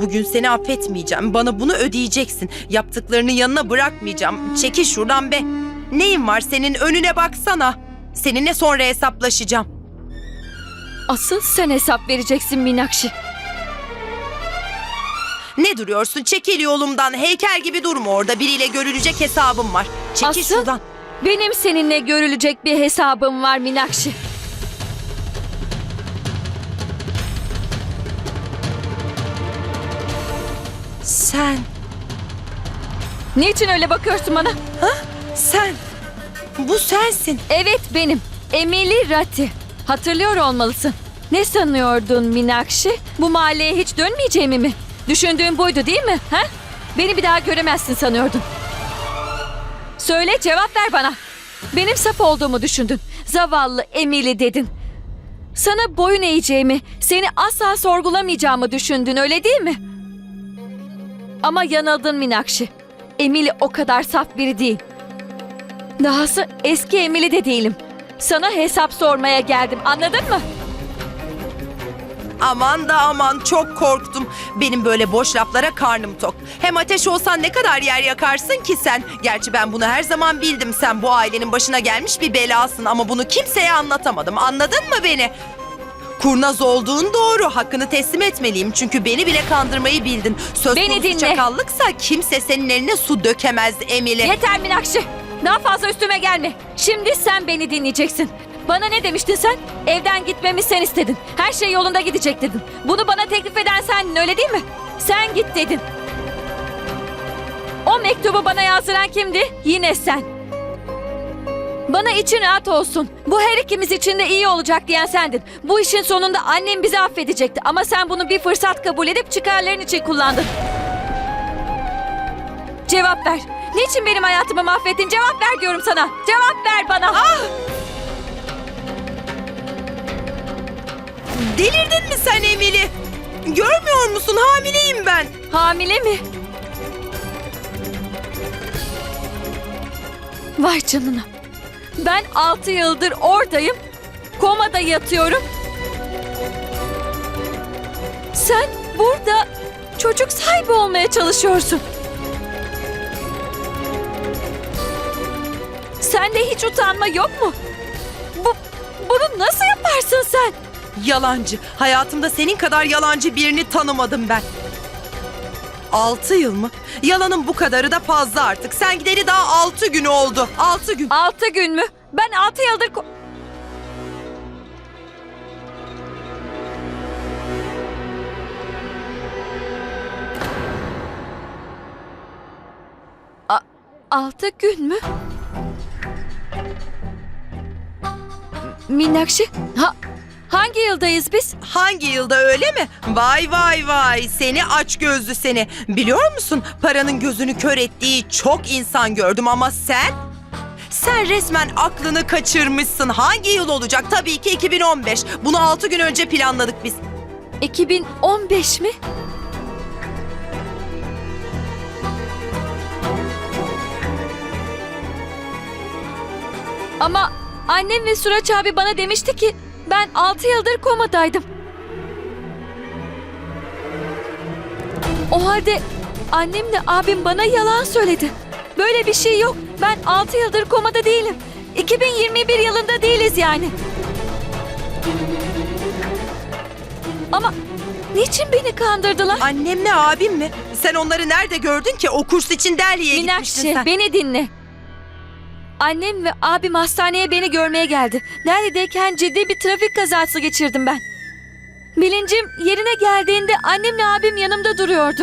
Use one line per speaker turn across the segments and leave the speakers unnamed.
Bugün seni affetmeyeceğim. Bana bunu ödeyeceksin. Yaptıklarını yanına bırakmayacağım. Çekil şuradan be. Neyin var senin önüne baksana. Seninle sonra hesaplaşacağım.
Asıl sen hesap vereceksin Minakşi.
Ne duruyorsun? Çekil yolumdan. Heykel gibi durma orada. Biriyle görülecek hesabım var. Çekil
Aslı?
şuradan.
Benim seninle görülecek bir hesabım var Minakşi.
Sen,
Niçin öyle bakıyorsun bana?
sen. Bu sensin.
Evet benim. Emily Ratti. Hatırlıyor olmalısın. Ne sanıyordun Minakşi? Bu mahalleye hiç dönmeyeceğimi mi? Düşündüğün buydu değil mi? Ha? Beni bir daha göremezsin sanıyordun. Söyle cevap ver bana. Benim saf olduğumu düşündün. Zavallı Emily dedin. Sana boyun eğeceğimi, seni asla sorgulamayacağımı düşündün öyle değil mi? Ama yanıldın Minakşi. Emily o kadar saf biri değil. Dahası eski Emily de değilim. Sana hesap sormaya geldim anladın mı?
Aman da aman çok korktum. Benim böyle boş laflara karnım tok. Hem ateş olsan ne kadar yer yakarsın ki sen. Gerçi ben bunu her zaman bildim. Sen bu ailenin başına gelmiş bir belasın ama bunu kimseye anlatamadım. Anladın mı beni? Kurnaz olduğun doğru. Hakkını teslim etmeliyim. Çünkü beni bile kandırmayı bildin. Söz
Beni
konusu
dinle.
çakallıksa kimse senin eline su dökemez Emile.
Yeter Minakşi. Daha fazla üstüme gelme. Şimdi sen beni dinleyeceksin. Bana ne demiştin sen? Evden gitmemi sen istedin. Her şey yolunda gidecek dedin. Bunu bana teklif eden sendin öyle değil mi? Sen git dedin. O mektubu bana yazdıran kimdi? Yine sen. Bana için rahat olsun. Bu her ikimiz için de iyi olacak diyen sendin. Bu işin sonunda annem bizi affedecekti. Ama sen bunu bir fırsat kabul edip çıkarların için kullandın. Cevap ver. Niçin benim hayatımı mahvettin? Cevap ver diyorum sana. Cevap ver bana.
Delirdin mi sen Emili? Görmüyor musun? Hamileyim ben.
Hamile mi? Vay canına. Ben altı yıldır oradayım. Komada yatıyorum. Sen burada çocuk sahibi olmaya çalışıyorsun. Sende hiç utanma yok mu? Bu, bunu nasıl yaparsın sen?
Yalancı. Hayatımda senin kadar yalancı birini tanımadım ben. Altı yıl mı? Yalanın bu kadarı da fazla artık. Sen gideri daha altı gün oldu. Altı gün.
Altı gün mü? Ben altı yıldır... altı gün mü? Minakşi, ha, hangi yıldayız biz?
Hangi yılda öyle mi? Vay vay vay. Seni aç gözlü seni. Biliyor musun? Paranın gözünü kör ettiği çok insan gördüm ama sen... Sen resmen aklını kaçırmışsın. Hangi yıl olacak? Tabii ki 2015. Bunu altı gün önce planladık biz.
2015 mi? Ama annem ve Suraç abi bana demişti ki ben 6 yıldır komadaydım. O halde annemle abim bana yalan söyledi. Böyle bir şey yok. Ben 6 yıldır komada değilim. 2021 yılında değiliz yani. Ama niçin beni kandırdılar?
Annemle abim mi? Sen onları nerede gördün ki? O kurs için Delhi'ye gitmiştin
Minakşi
sen.
beni dinle. Annem ve abim hastaneye beni görmeye geldi. Neredeyken ciddi bir trafik kazası geçirdim ben. Bilincim yerine geldiğinde annemle abim yanımda duruyordu.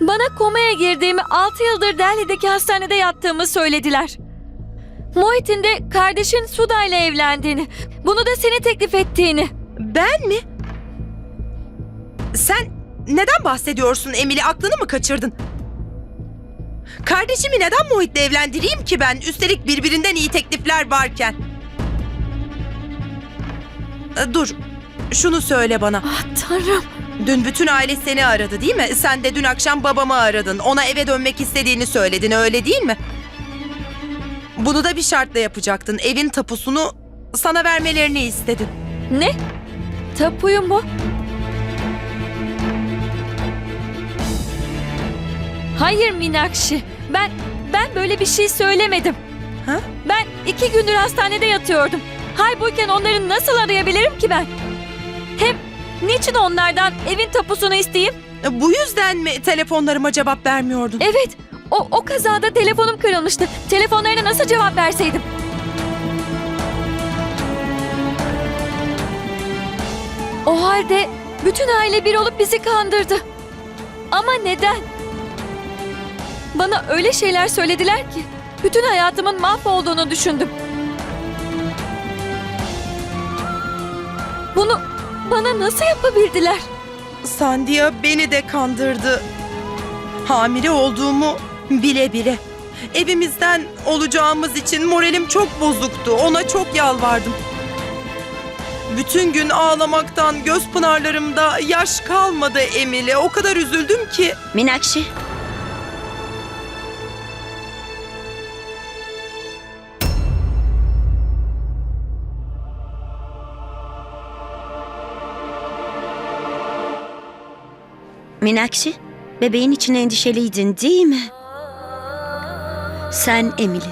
Bana komaya girdiğimi 6 yıldır Delhi'deki hastanede yattığımı söylediler. Muhit'in de kardeşin Suda ile evlendiğini, bunu da seni teklif ettiğini.
Ben mi? Sen neden bahsediyorsun Emily? Aklını mı kaçırdın? Kardeşimi neden Muhit'le evlendireyim ki ben? Üstelik birbirinden iyi teklifler varken. Ee, Dur. Şunu söyle bana.
Ah tanrım.
Dün bütün aile seni aradı değil mi? Sen de dün akşam babamı aradın. Ona eve dönmek istediğini söyledin öyle değil mi? Bunu da bir şartla yapacaktın. Evin tapusunu sana vermelerini istedin.
Ne? Tapuyu mu? Hayır Minakşi. Ben ben böyle bir şey söylemedim.
Ha?
Ben iki gündür hastanede yatıyordum. Halbuki onları nasıl arayabilirim ki ben? Hem niçin onlardan evin tapusunu isteyeyim?
E, Bu yüzden mi telefonlarıma cevap vermiyordun?
Evet, o, o kazada telefonum kırılmıştı. Telefonlarına nasıl cevap verseydim? O halde bütün aile bir olup bizi kandırdı. Ama neden? Bana öyle şeyler söylediler ki bütün hayatımın mahvolduğunu düşündüm. Bunu bana nasıl yapabildiler?
Sandia beni de kandırdı. Hamile olduğumu bile bile. Evimizden olacağımız için moralim çok bozuktu. Ona çok yalvardım. Bütün gün ağlamaktan göz pınarlarımda yaş kalmadı Emile. O kadar üzüldüm ki.
Minakşi. Minakşi, bebeğin için endişeliydin değil mi? Sen Emily.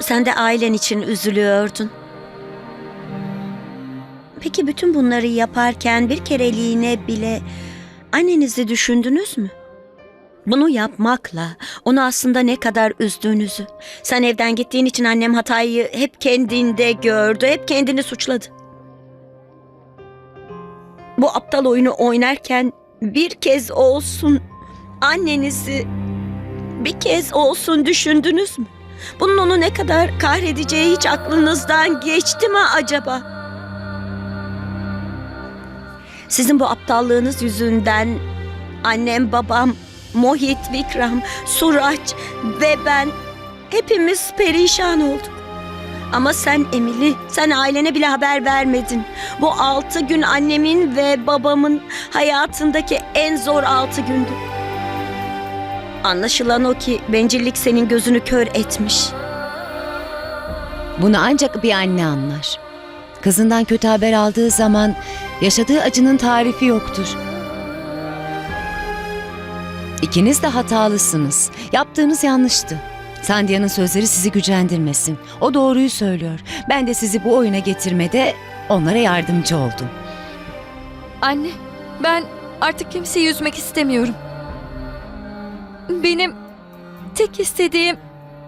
Sen de ailen için üzülüyordun. Peki bütün bunları yaparken bir kereliğine bile annenizi düşündünüz mü? Bunu yapmakla onu aslında ne kadar üzdüğünüzü. Sen evden gittiğin için annem hatayı hep kendinde gördü, hep kendini suçladı. Bu aptal oyunu oynarken bir kez olsun annenizi bir kez olsun düşündünüz mü? Bunun onu ne kadar kahredeceği hiç aklınızdan geçti mi acaba? Sizin bu aptallığınız yüzünden annem, babam, Mohit, Vikram, Suraj ve ben hepimiz perişan olduk. Ama sen Emily, sen ailene bile haber vermedin. Bu altı gün annemin ve babamın hayatındaki en zor altı gündü. Anlaşılan o ki bencillik senin gözünü kör etmiş.
Bunu ancak bir anne anlar. Kızından kötü haber aldığı zaman yaşadığı acının tarifi yoktur. İkiniz de hatalısınız. Yaptığınız yanlıştı. Sandia'nın sözleri sizi gücendirmesin. O doğruyu söylüyor. Ben de sizi bu oyuna getirmede onlara yardımcı oldum.
Anne, ben artık kimseyi üzmek istemiyorum. Benim tek istediğim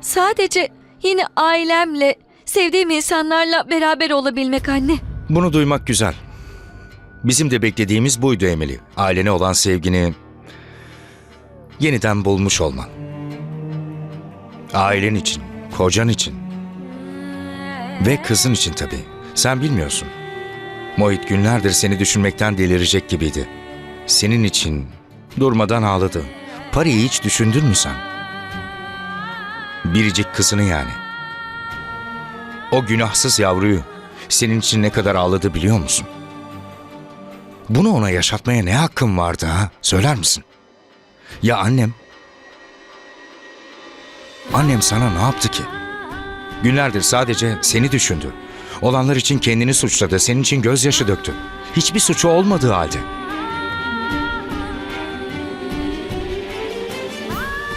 sadece yine ailemle, sevdiğim insanlarla beraber olabilmek anne.
Bunu duymak güzel. Bizim de beklediğimiz buydu Emily. Ailene olan sevgini yeniden bulmuş olman. Ailen için, kocan için ve kızın için tabii. Sen bilmiyorsun. Mohit günlerdir seni düşünmekten delirecek gibiydi. Senin için durmadan ağladı. Parayı hiç düşündün mü sen? Biricik kızını yani. O günahsız yavruyu senin için ne kadar ağladı biliyor musun? Bunu ona yaşatmaya ne hakkın vardı ha? Söyler misin? Ya annem? Annem sana ne yaptı ki? Günlerdir sadece seni düşündü. Olanlar için kendini suçladı, senin için gözyaşı döktü. Hiçbir suçu olmadığı halde.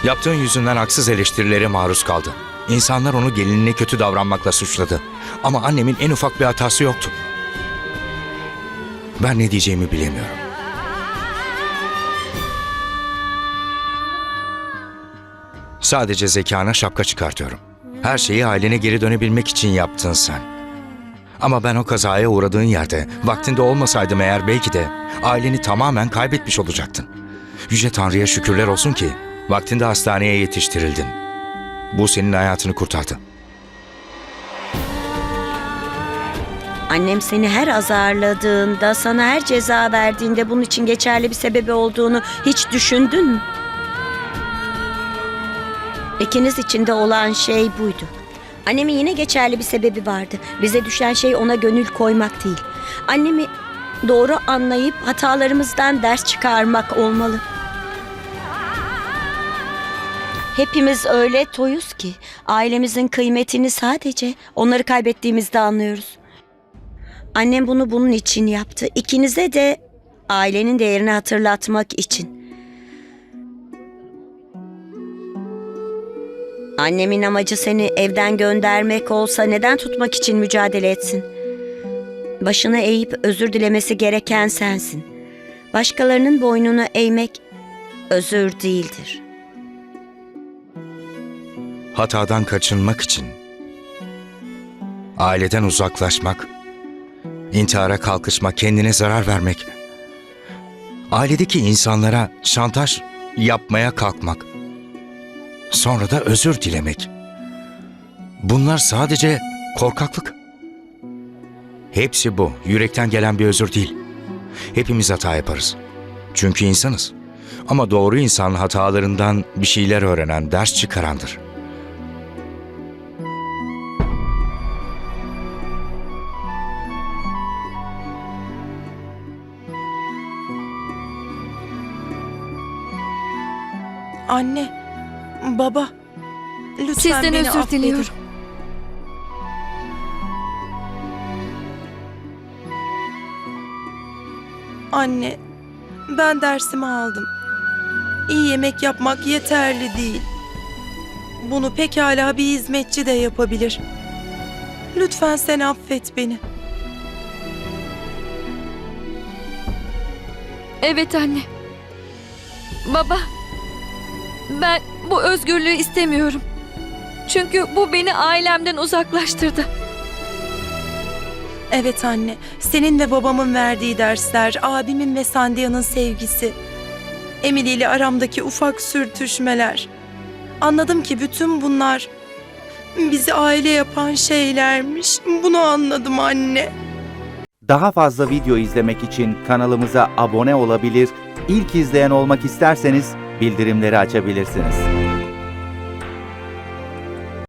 Yaptığın yüzünden haksız eleştirilere maruz kaldı. İnsanlar onu gelinine kötü davranmakla suçladı. Ama annemin en ufak bir hatası yoktu. Ben ne diyeceğimi bilemiyorum. Sadece zekana şapka çıkartıyorum. Her şeyi ailene geri dönebilmek için yaptın sen. Ama ben o kazaya uğradığın yerde vaktinde olmasaydım eğer belki de aileni tamamen kaybetmiş olacaktın. Yüce Tanrı'ya şükürler olsun ki vaktinde hastaneye yetiştirildin. Bu senin hayatını kurtardı.
Annem seni her azarladığında, sana her ceza verdiğinde bunun için geçerli bir sebebi olduğunu hiç düşündün mü? İkiniz için de olan şey buydu. Annemin yine geçerli bir sebebi vardı. Bize düşen şey ona gönül koymak değil. Annemi doğru anlayıp hatalarımızdan ders çıkarmak olmalı. Hepimiz öyle toyuz ki ailemizin kıymetini sadece onları kaybettiğimizde anlıyoruz. Annem bunu bunun için yaptı. İkinize de ailenin değerini hatırlatmak için. Annemin amacı seni evden göndermek olsa neden tutmak için mücadele etsin? Başını eğip özür dilemesi gereken sensin. Başkalarının boynunu eğmek özür değildir.
Hatadan kaçınmak için aileden uzaklaşmak, intihara kalkışmak, kendine zarar vermek, ailedeki insanlara şantaj yapmaya kalkmak, sonra da özür dilemek. Bunlar sadece korkaklık. Hepsi bu. Yürekten gelen bir özür değil. Hepimiz hata yaparız. Çünkü insanız. Ama doğru insan hatalarından bir şeyler öğrenen, ders çıkarandır.
Anne, baba, lütfen
Sizden
beni
özür
affedin.
diliyorum.
Anne, ben dersimi aldım. İyi yemek yapmak yeterli değil. Bunu pekala bir hizmetçi de yapabilir. Lütfen sen affet beni.
Evet anne. Baba. Ben bu özgürlüğü istemiyorum. Çünkü bu beni ailemden uzaklaştırdı.
Evet anne, senin ve babamın verdiği dersler, abimin ve Sandiya'nın sevgisi, Emily ile aramdaki ufak sürtüşmeler. Anladım ki bütün bunlar bizi aile yapan şeylermiş. Bunu anladım anne.
Daha fazla video izlemek için kanalımıza abone olabilir, ilk izleyen olmak isterseniz bildirimleri açabilirsiniz.